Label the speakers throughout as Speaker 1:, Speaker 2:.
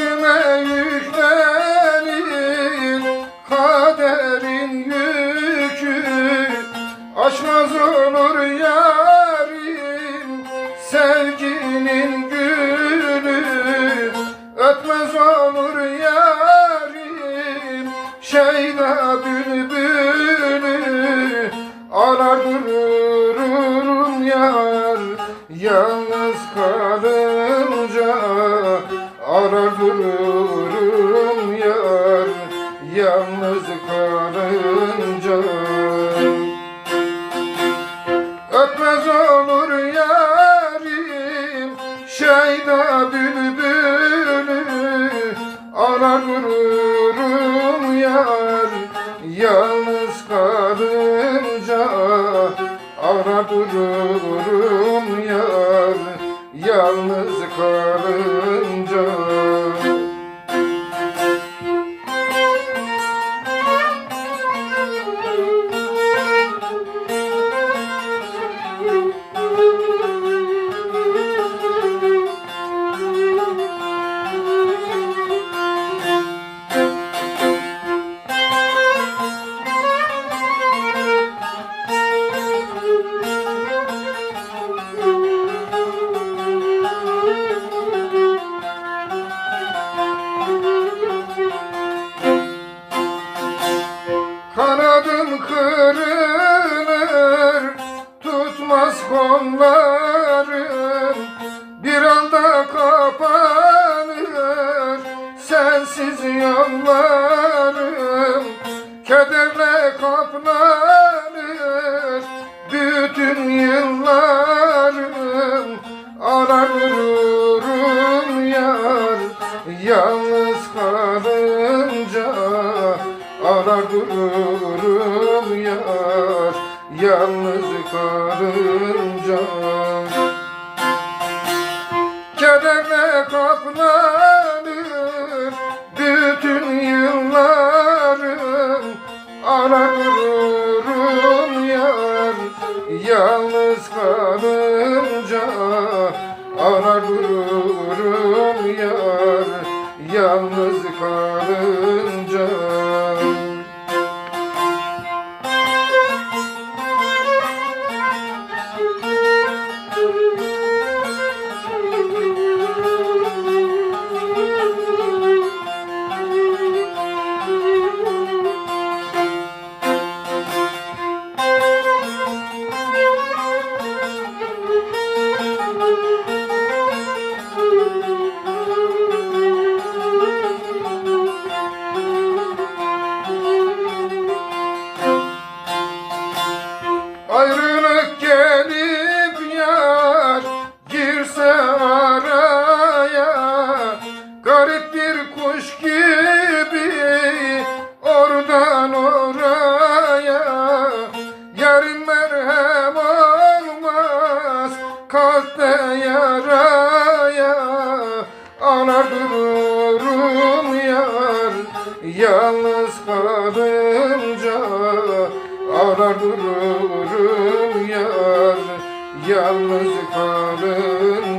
Speaker 1: Kadime yüklenin kaderin yükü Aşmaz olur yarim. Sevginin gülü Ötmez olur yarim. Şeyda bülbülü Arardır Dururum yar Yalnız kalınca Tutmaz kollarım Bir anda kapanır. Sensiz yollarım Kederle kaplanır. Bütün yıllarım Ararırım yar. Yalnız kalınca Arar dururum yar Yalnız kalınca Kederle kaplanır Bütün yıllarım Arar dururum yar Yalnız kalınca Arar dururum yar Yalnız kalınca yaraya Anar dururum yar yalnız kalınca Arar dururum yar Yalnız kalınca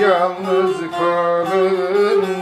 Speaker 1: yalnız kalır